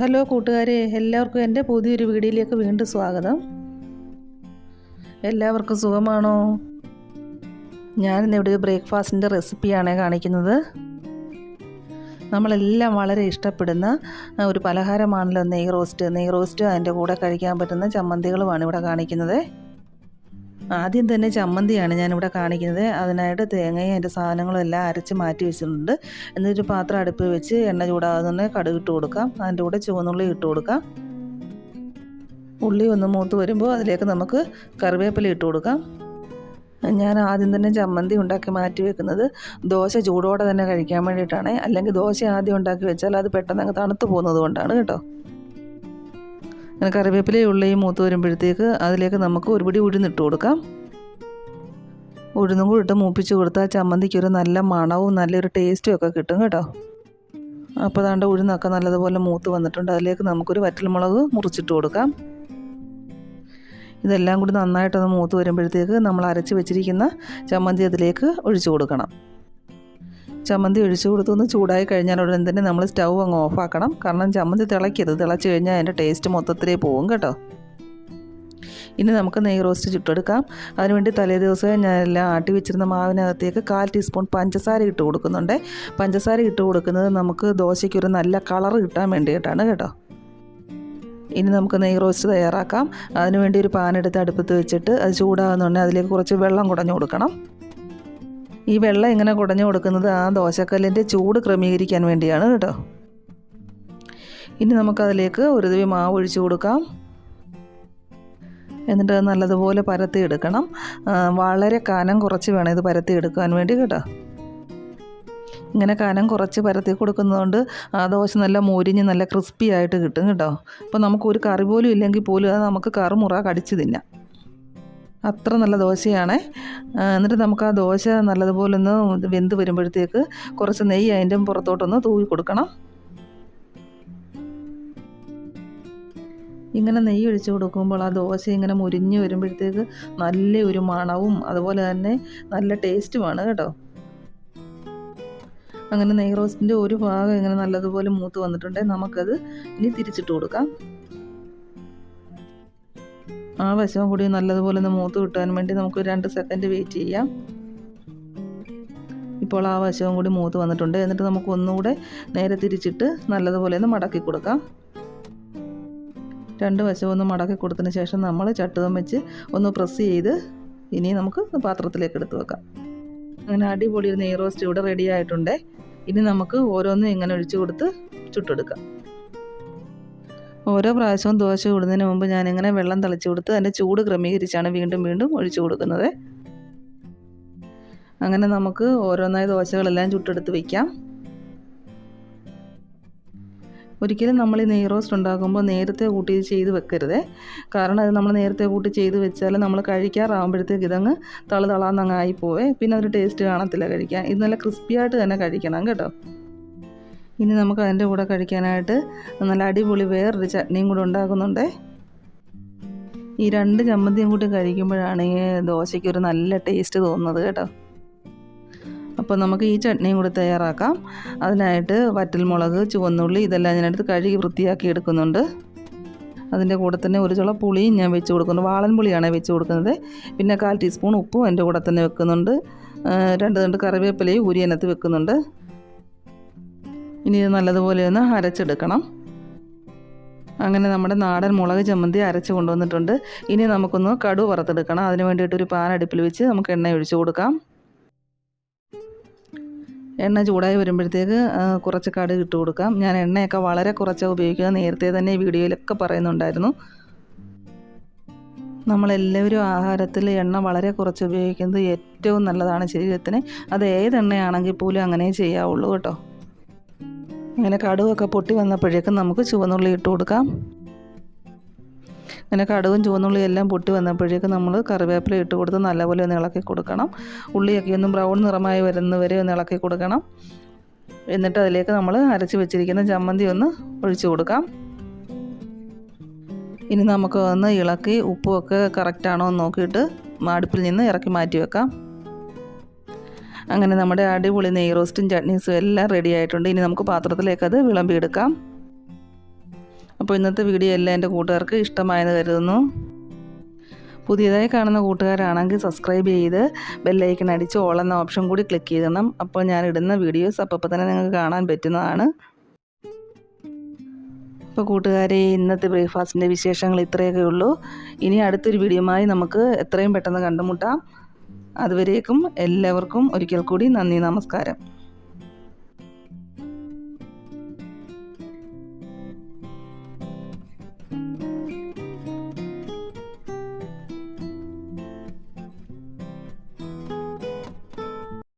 Hello കൂട്ടുകാരെ എല്ലാവർക്കും എന്റെ പുതിയൊരു വീഡിയോയിലേക്ക് വീണ്ടും സ്വാഗതം. എല്ലാവർക്കും സുഖമാണോ? ഞാനിന്നിവിടെ ഇവിടെ ബ്രേക്ക്ഫാസ്റ്റിന്റെ റെസിപ്പിയാണ് കാണിക്കുന്നത്. നമ്മളെല്ലാം വളരെ ഇഷ്ടപ്പെടുന്ന ഒരു പലഹാരമാണല്ലോ നെയ് റോസ്റ്റ് നെയ് റോസ്റ്റ് അതിന്റെ കൂടെ കഴിക്കാൻ പറ്റുന്ന ചമ്മന്തികളുമാണ് ഇവിടെ കാണിക്കുന്നത്. ആദ്യം തന്നെ ചമ്മന്തിയാണ് ഞാനിവിടെ കാണിക്കുന്നത്. അതിനായിട്ട് തേങ്ങയും അതിന്റെ സാധനങ്ങളും എല്ലാം അരച്ച് മാറ്റി വെച്ചിട്ടുണ്ട്. എന്നിട്ട് പാത്രം അടുപ്പിൽ വെച്ച് എണ്ണ ചൂടാകുന്ന കടുക് ഇട്ട് കൊടുക്കാം. അതിന്റെ കൂടെ ചുവന്നുള്ളി ഇട്ട് കൊടുക്കാം. ഉള്ളി ഒന്ന് മൂത്ത് വരുമ്പോൾ അതിലേക്ക് നമുക്ക് കറിവേപ്പില ഇട്ട് കൊടുക്കാം. ഞാൻ ആദ്യം തന്നെ ചമ്മന്തി ഉണ്ടാക്കി മാറ്റി വെക്കുന്നത് ദോശ ചൂടോടെ തന്നെ കഴിക്കാൻ വേണ്ടിയിട്ടാണ്. അല്ലെങ്കിൽ ദോശ ആദ്യം ഉണ്ടാക്കി വെച്ചാൽ അത് പെട്ടെന്ന് അങ്ങ് തണുത്ത് പോകുന്നത് കൊണ്ടാണ് കേട്ടോ. അങ്ങനെ കറിവേപ്പില ഉള്ളിയും മൂത്ത് വരുമ്പോഴത്തേക്ക് അതിലേക്ക് നമുക്ക് ഒരു പിടി ഉഴുന്നിട്ട് കൊടുക്കാം. ഉഴുന്നും കൂടി ഇട്ട് മൂപ്പിച്ച് കൊടുത്താൽ ചമ്മന്തിക്ക് ഒരു നല്ല മണവും നല്ലൊരു ടേസ്റ്റും ഒക്കെ കിട്ടും കേട്ടോ. അപ്പോൾ അതാണ്ട് ഉഴുന്നൊക്കെ നല്ലതുപോലെ മൂത്ത് വന്നിട്ടുണ്ട്. അതിലേക്ക് നമുക്കൊരു വറ്റൽമുളക് മുറിച്ചിട്ട് കൊടുക്കാം. ഇതെല്ലാം കൂടി നന്നായിട്ടൊന്ന് മൂത്ത് വരുമ്പോഴത്തേക്ക് നമ്മൾ അരച്ച് വെച്ചിരിക്കുന്ന ചമ്മന്തി അതിലേക്ക് ഒഴിച്ചു കൊടുക്കണം. ചമ്മന്തി ഒഴിച്ചു കൊടുത്തൊന്ന് ചൂടായി കഴിഞ്ഞാൽ ഉടൻ തന്നെ നമ്മൾ സ്റ്റൗ അങ്ങ് ഓഫാക്കണം കാരണം ചമ്മന്തി തിളയ്ക്കരുത്. തിളച്ച് കഴിഞ്ഞാൽ അതിന്റെ ടേസ്റ്റ് മൊത്തത്തിലേ പോകും കേട്ടോ. ഇനി നമുക്ക് നെയ് റോസ്റ്റ് ചുട്ടെടുക്കാം. അതിനുവേണ്ടി തലേ ദിവസം ഞാൻ എല്ലാം ആട്ടി വെച്ചിരുന്ന മാവിനകത്തേക്ക് കാൽ ടീസ്പൂൺ പഞ്ചസാര ഇട്ട് കൊടുക്കുന്നുണ്ട്. പഞ്ചസാര ഇട്ട് കൊടുക്കുന്നത് നമുക്ക് ദോശയ്ക്കൊരു നല്ല കളർ കിട്ടാൻ വേണ്ടിയിട്ടാണ് കേട്ടോ. ഇനി നമുക്ക് നെയ് റോസ്റ്റ് തയ്യാറാക്കാം. അതിനുവേണ്ടി ഒരു പാൻ എടുത്ത് അടുപ്പത്ത് വെച്ചിട്ട് അത് ചൂടാകുന്നുണ്ടെങ്കിൽ അതിലേക്ക് കുറച്ച് വെള്ളം കുടഞ്ഞു കൊടുക്കണം. ഈ വെള്ളം ഇങ്ങനെ കുടഞ്ഞു കൊടുക്കുന്നത്? ആ ദോശക്കല്ലിന്റെ ചൂട് ക്രമീകരിക്കാൻ വേണ്ടിയാണ് കേട്ടോ. ഇനി നമുക്കതിലേക്ക് ഒരു ദിവ്യ മാവ് ഒഴിച്ചു കൊടുക്കാം. എന്നിട്ട് നല്ലതുപോലെ പരത്തി എടുക്കണം. വളരെ കനം കുറച്ച് വേണം ഇത് പരത്തി എടുക്കാൻ വേണ്ടി കേട്ടോ. ഇങ്ങനെ കനം കുറച്ച് പരത്തി കൊടുക്കുന്നതുകൊണ്ട് ആ ദോശ നല്ല മൊരിഞ്ഞ് നല്ല ക്രിസ്പി ആയിട്ട് കിട്ടും കേട്ടോ. അപ്പോൾ നമുക്കൊരു കറി പോലും ഇല്ലെങ്കിൽ പോലും അത് നമുക്ക് കറുമുറ കടിച്ച് തിന്നാം അത്ര നല്ല ദോശയാണ്. എന്നിട്ട് നമുക്ക് ആ ദോശ നല്ലതുപോലെ ഒന്ന് വെന്ത് വരുമ്പോഴത്തേക്ക് കുറച്ച് നെയ്യ് അതിന്റെ പുറത്തോട്ടൊന്ന് തൂവി കൊടുക്കണം. ഇങ്ങനെ നെയ്യ് ഒഴിച്ച് കൊടുക്കുമ്പോൾ ആ ദോശ ഇങ്ങനെ മുരിഞ്ഞ് വരുമ്പോഴത്തേക്ക് നല്ല ഒരു മണവും അതുപോലെ തന്നെ നല്ല ടേസ്റ്റുമാണ് കേട്ടോ. അങ്ങനെ നെയ് റോസ്റ്റിന്റെ ഒരു ഭാഗം ഇങ്ങനെ നല്ലതുപോലെ മൂത്ത് വന്നിട്ടുണ്ടെങ്കിൽ നമുക്കത് ഇനി തിരിച്ചിട്ട് കൊടുക്കാം. ആ വശവും കൂടി നല്ലതുപോലെ ഒന്ന് മൂത്ത് കിട്ടാൻ വേണ്ടി നമുക്ക് രണ്ട് സെക്കൻഡ് വെയിറ്റ് ചെയ്യാം. ഇപ്പോൾ ആ വശവും കൂടി മൂത്ത് വന്നിട്ടുണ്ട്. എന്നിട്ട് നമുക്ക് ഒന്നുകൂടെ നേരെ തിരിച്ചിട്ട് നല്ലതുപോലെ ഒന്ന് മടക്കി കൊടുക്കാം. രണ്ട് വശവും ഒന്ന് മടക്കി കൊടുത്തതിന് ശേഷം നമ്മൾ ചട്ടുകം വെച്ച് ഒന്ന് പ്രസ് ചെയ്ത് ഇനി നമുക്ക് പാത്രത്തിലേക്ക് എടുത്ത് വെക്കാം. അങ്ങനെ അടിപൊളി ഒരു നെയ് റോസ്റ്റ് ഇവിടെ റെഡി ആയിട്ടുണ്ട്. ഇനി നമുക്ക് ഓരോന്നും ഇങ്ങനെ ഒഴിച്ചു കൊടുത്ത് ചുട്ടെടുക്കാം. ഓരോ പ്രാവശ്യവും ദോശ ഇടുന്നതിന് മുമ്പ് ഞാനിങ്ങനെ വെള്ളം തളിച്ചു കൊടുത്ത് അതിന്റെ ചൂട് ക്രമീകരിച്ചാണ് വീണ്ടും വീണ്ടും ഒഴിച്ചു കൊടുക്കുന്നത്. അങ്ങനെ നമുക്ക് ഓരോന്നായി ദോശകളെല്ലാം ചുട്ടെടുത്ത് വയ്ക്കാം ഒരിക്കലും നമ്മൾ ഈ നെയ് റോസ്റ്റ് ഉണ്ടാക്കുമ്പോൾ നേരത്തെ കൂട്ടി ചെയ്ത് വെക്കരുത്. കാരണം അത് നമ്മൾ നേരത്തെ കൂട്ടി ചെയ്ത് വെച്ചാൽ നമ്മൾ കഴിക്കാറാകുമ്പോഴത്തേക്ക് ഇതങ്ങ് തള തളാന്നങ്ങ് ആയിപ്പോവേ പിന്നെ അതൊരു ടേസ്റ്റ് കാണത്തില്ല കഴിക്കാൻ. ഇത് നല്ല ക്രിസ്പി ആയിട്ട് തന്നെ കഴിക്കണം കേട്ടോ. ഇനി നമുക്ക് അതിന്റെ കൂടെ കഴിക്കാനായിട്ട് നല്ല അടിപൊളി വേറൊരു ചട്നിയും കൂടെ ഉണ്ടാക്കുന്നുണ്ട്. ഈ രണ്ട് ചമ്മന്തിയും കൂടി കഴിക്കുമ്പോഴാണ് ഈ ദോശയ്ക്ക് ഒരു നല്ല ടേസ്റ്റ് തോന്നുന്നത് കേട്ടോ. അപ്പോൾ നമുക്ക് ഈ ചട്നിയും കൂടി തയ്യാറാക്കാം. അതിനായിട്ട് വറ്റൽമുളക് ചുവന്നുള്ളി ഇതെല്ലാം ഞാനെടുത്ത് കഴുകി വൃത്തിയാക്കി എടുക്കുന്നുണ്ട്. അതിന്റെ കൂടെ തന്നെ ഒരു ചുള പുളിയും ഞാൻ വെച്ച് കൊടുക്കുന്നു വാളൻ പുളിയാണ് വെച്ച് കൊടുക്കുന്നത്. പിന്നെ കാൽ ടീസ്പൂൺ ഉപ്പും എന്റെ കൂടെ തന്നെ വെക്കുന്നുണ്ട്. രണ്ട് രണ്ട് കറിവേപ്പിലയും ഉരിയനത്ത് വെക്കുന്നുണ്ട്. ഇനി ഇത് നല്ലതുപോലെ ഒന്ന് അരച്ചെടുക്കണം. അങ്ങനെ നമ്മുടെ നാടൻ മുളക് ചമ്മന്തി അരച്ച് കൊണ്ടുവന്നിട്ടുണ്ട്. ഇനി നമുക്കൊന്ന് കടു വറുത്തെടുക്കണം. അതിന് വേണ്ടിയിട്ട് ഒരു പാൻ അടുപ്പിൽ വെച്ച് നമുക്ക് എണ്ണ ഒഴിച്ചു കൊടുക്കാം. എണ്ണ ചൂടായി വരുമ്പോഴത്തേക്ക് കുറച്ച് കടുക് ഇട്ട് കൊടുക്കാം. ഞാൻ എണ്ണയൊക്കെ വളരെ കുറച്ചാണ് ഉപയോഗിക്കുക. നേരത്തെ തന്നെ വീഡിയോയിലൊക്കെ പറയുന്നുണ്ടായിരുന്നു. നമ്മളെല്ലാവരും ആഹാരത്തിൽ എണ്ണ വളരെ കുറച്ച് ഉപയോഗിക്കുന്നത് ഏറ്റവും നല്ലതാണ് ശരീരത്തിന്. അത് ഏത് എണ്ണയാണെങ്കിൽ പോലും അങ്ങനെ ചെയ്യാവുള്ളൂ കേട്ടോ. അങ്ങനെ കടുവൊക്കെ പൊട്ടി വന്നപ്പോഴേക്കും നമുക്ക് ചുവന്നുള്ളി ഇട്ട് കൊടുക്കാം. അങ്ങനെ കടുകും ചുവന്നുള്ളിയും എല്ലാം പൊട്ടി വന്നപ്പോഴേക്കും നമ്മൾ കറിവേപ്പില ഇട്ട് കൊടുത്ത് നല്ലപോലെ ഒന്ന് ഇളക്കി കൊടുക്കണം. ഉള്ളിയൊക്കെ ഒന്ന് ബ്രൗൺ നിറമായി വരുന്നവരെ ഒന്ന് ഇളക്കി കൊടുക്കണം. എന്നിട്ട് അതിലേക്ക് നമ്മൾ അരച്ച് വെച്ചിരിക്കുന്ന ചമ്മന്തി ഒന്ന് ഒഴിച്ചു കൊടുക്കാം. ഇനി നമുക്ക് ഒന്ന് ഇളക്കി ഉപ്പുമൊക്കെ കറക്റ്റാണോ എന്ന് നോക്കിയിട്ട് മാടിപ്പിൽ നിന്ന് ഇറക്കി മാറ്റി വെക്കാം. അങ്ങനെ നമ്മുടെ അടിപൊളി നെയ് റോസ്റ്റും ചട്നീസും എല്ലാം റെഡി ആയിട്ടുണ്ട്. ഇനി നമുക്ക് പാത്രത്തിലേക്ക് അത് വിളമ്പിയെടുക്കാം. അപ്പോൾ ഇന്നത്തെ വീഡിയോ എല്ലാം എന്റെ കൂട്ടുകാർക്ക് ഇഷ്ടമായെന്ന് കരുതുന്നു. പുതിയതായി കാണുന്ന കൂട്ടുകാരാണെങ്കിൽ സബ്സ്ക്രൈബ് ചെയ്ത് ബെല്ലൈക്കൺ അടിച്ച് ഓൾ എന്ന ഓപ്ഷൻ കൂടി ക്ലിക്ക് ചെയ്യണം അപ്പോൾ ഞാൻ ഇടുന്ന വീഡിയോസ് അപ്പോൾ തന്നെ നിങ്ങൾക്ക് കാണാൻ പറ്റുന്നതാണ്. അപ്പോൾ കൂട്ടുകാരെ ഇന്നത്തെ ബ്രേക്ക്ഫാസ്റ്റിന്റെ വിശേഷങ്ങൾ ഇത്രയൊക്കെ ഉള്ളൂ. ഇനി അടുത്തൊരു വീഡിയോയുമായി നമുക്ക് എത്രയും പെട്ടെന്ന് കണ്ടുമുട്ടാം. അതുവരേക്കും എല്ലാവർക്കും ഒരിക്കൽ കൂടി നന്ദി നമസ്കാരം.